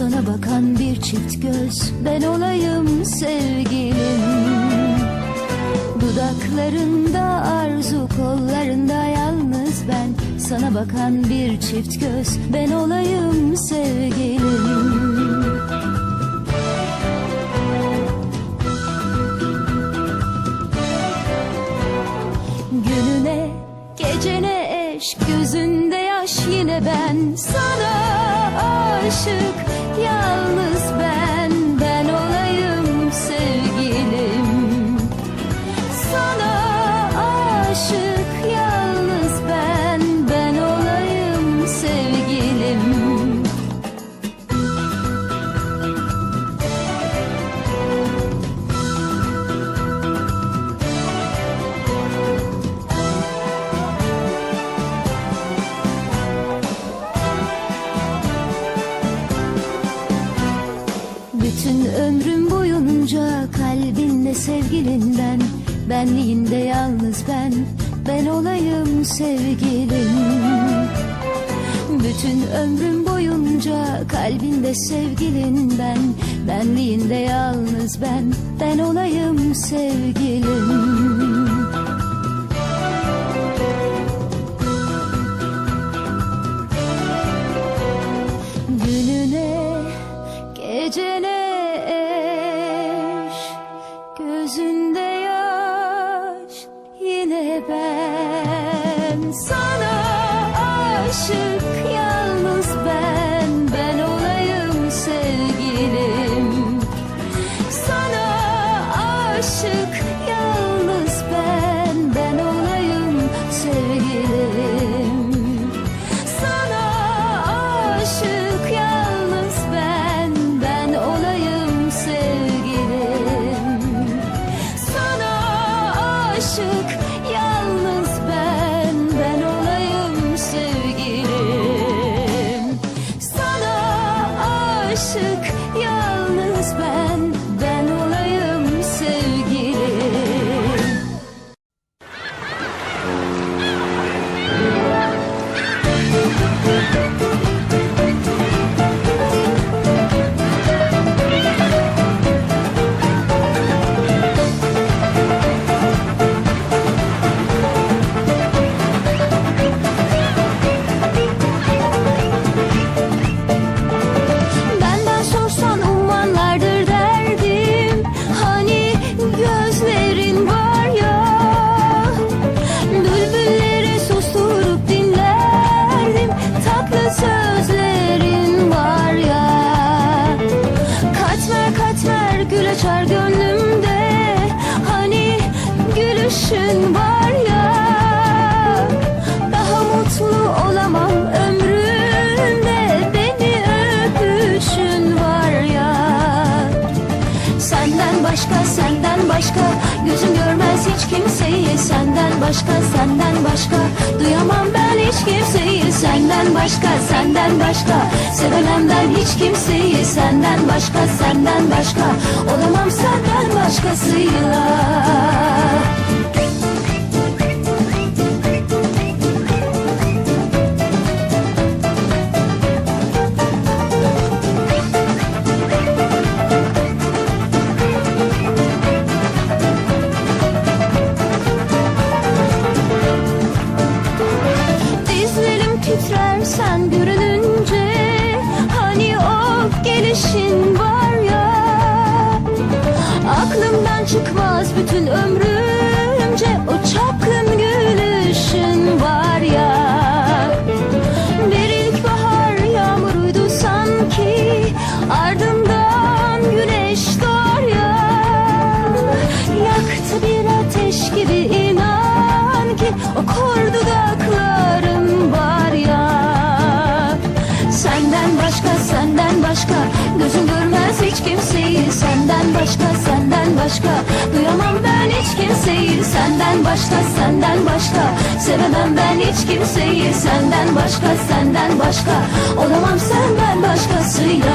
Sana bakan bir çift göz, ben olayım sevgilim. Dudaklarında arzu, kollarında yalnız ben. Sana bakan bir çift göz, ben olayım sevgilim. Gününe, gecene eş, gözünde yaş yine ben sevgilinden Benliğinde yalnız ben, ben olayım sevgilim. Bütün ömrüm boyunca kalbinde sevgilin ben Benliğinde yalnız ben, ben olayım sevgilim açar gönlümde. Hani gülüşün var başka senden başka. Gözüm görmez hiç kimseyi Senden başka senden başka. Duyamam ben hiç kimseyi Senden başka senden başka. Sevemem hiç kimseyi Senden başka senden başka. Olamam senden başkasıyla inan ki O kor dudakların var ya. Senden başka senden başka Gözüm görmez hiç kimseyi. Senden başka senden başka Duyamam ben hiç kimseyi. Senden başka senden başka Sevemem ben hiç kimseyi. Senden başka senden başka Olamam senden başkasıyla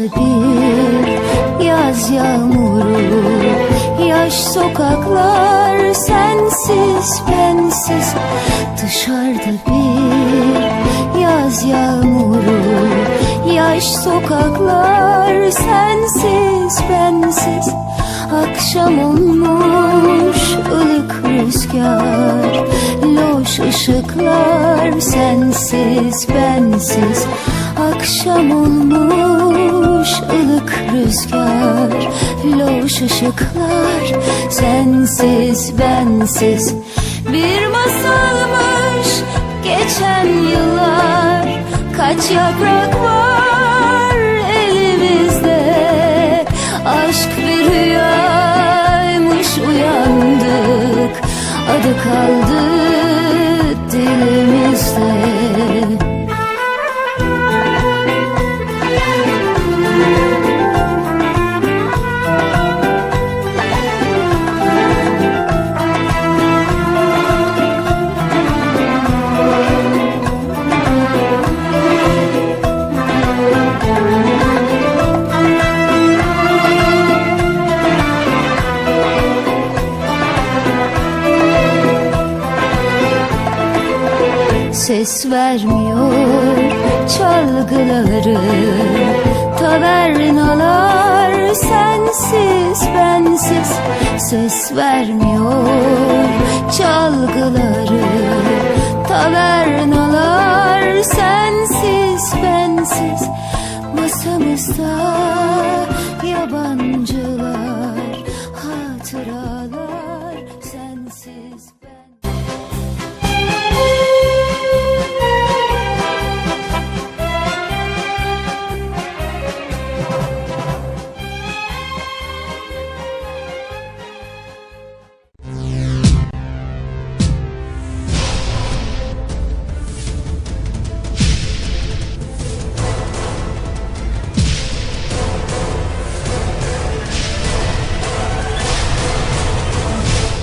Dışarıda bir yaz yağmuru Yaş sokaklar sensiz bensiz. Dışarıda bir yaz yağmuru Yaş sokaklar sensiz bensiz. Akşam olmuş ılık rüzgar Loş ışıklar sensiz bensiz. Akşam olmuş ılık rüzgar Loş ışıklar sensiz bensiz. Bir masalmış geçen yıllar Kaç yaprak var elimizde? Aşk bir rüyaymış uyandık Adı kaldı Ses vermiyor. Çalgıları Tavernalar sensiz bensiz Ses vermiyor. Çalgıları Tavernalar sensiz bensiz. Masamızda yabancılar